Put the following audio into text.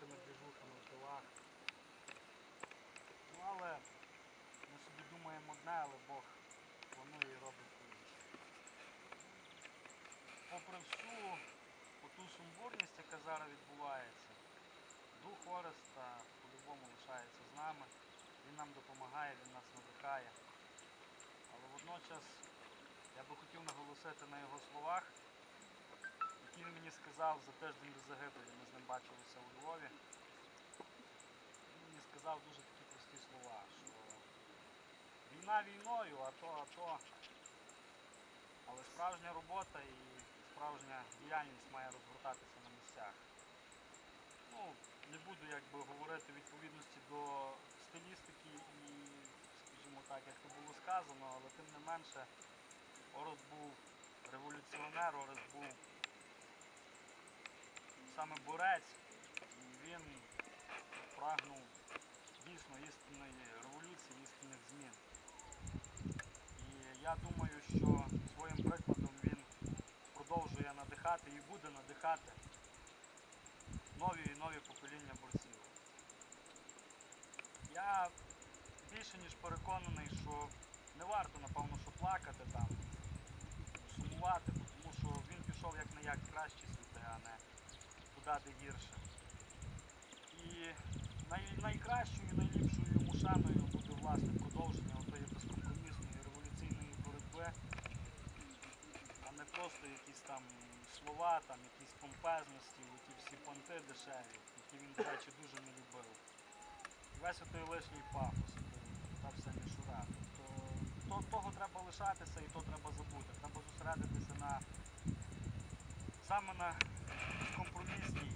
тими двіжухами в тилах. Ну але ми собі думаємо одне, але Бог планує і робить по-іншому. Попри всю оту сумбурність, яка зараз відбувається, дух Ореста по-любому лишається з нами. Він нам допомагає, він нас надихає. Але водночас я би хотів наголосити на його словах, він мені сказав за тиждень до загибелі. Ми з ним бачилися у Львові. Він мені сказав дуже такі прості слова, що війна війною, а то, а то. Але справжня робота і справжня діяльність має розгортатися на місцях. Ну, не буду якби говорити відповідності до стилістики і, скажімо так, як це було сказано, але тим не менше Орес був революціонер, Орес був саме борець, він прагнув дійсно істинної революції, істинних змін. І я думаю, що своїм прикладом він продовжує надихати і буде надихати нові і нові покоління борців. Я більше ніж переконаний, що не варто, напевно, що плакати там, сумувати, бо тому що він пішов як не як в кращі світи, а не туди, гірше. І най, найкращою, найліпшою йому шаною буде власне продовження отої безкомпромісної революційної боротьби, а не просто якісь там слова, там якісь помпезності, ті всі понти дешеві, які він, до речі, дуже не любив. Весь той лишній пафос, та вся мішура. Тобто то, того треба лишатися і то треба забути. Треба зосередитися на саме на компромісній